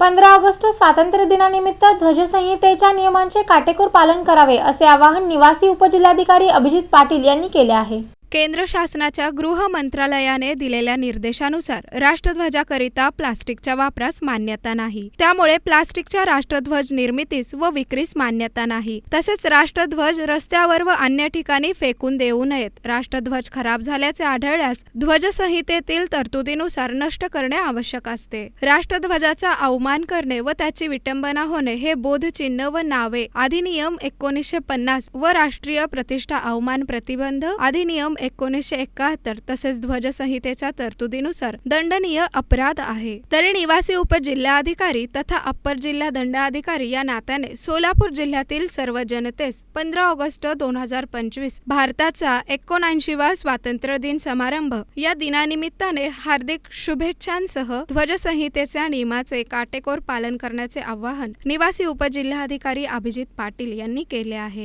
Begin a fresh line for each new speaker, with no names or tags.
पंधरा ऑगस्ट स्वातंत्र्य दिनानिमित्त ध्वजसंहितेच्या नियमांचे काटेकोर पालन करावे असे आवाहन निवासी उपजिल्हाधिकारी अभिजित पाटील यांनी केले आहे.
केंद्र शासनाच्या गृह मंत्रालयाने दिलेल्या निर्देशानुसार राष्ट्रध्वजाकरिता प्लास्टिकच्या वापरास मान्यता नाही. त्यामुळे प्लास्टिकच्या राष्ट्रध्वज निर्मितीस व विक्रीस मान्यता नाही. तसेच राष्ट्रध्वज रस्त्यावर व अन्य ठिकाणी फेकून देऊ नयेत. राष्ट्रध्वज खराब झाल्याचे आढळल्यास ध्वजसंहितेतील तरतुदीनुसार नष्ट करणे आवश्यक असते. राष्ट्रध्वजाचा अवमान करणे व त्याची विटंबना होणे हे बोधचिन्ह व नावे अधिनियम एकोणीसशे पन्नास व राष्ट्रीय प्रतिष्ठा अवमान प्रतिबंध अधिनियम एकोणीसशे एकाहत्तर तसेच ध्वजसंहितेच्या तरतुदीनुसार दंडनीय अपराध आहे. तरी निवासी उपजिल्हाधिकारी तथा अप्पर जिल्हा दंडाधिकारी या नात्याने सोलापूर जिल्ह्यातील सर्व जनतेस पंधरा ऑगस्ट दोन हजार पंचवीस भारताचा एकोणऐंशीवा स्वातंत्र्य दिन समारंभ या दिनानिमित्ताने हार्दिक शुभेच्छांसह ध्वजसंहितेच्या नियमाचे काटेकोर पालन करण्याचे आवाहन निवासी उपजिल्हाधिकारी अभिजित पाटील यांनी केले आहे.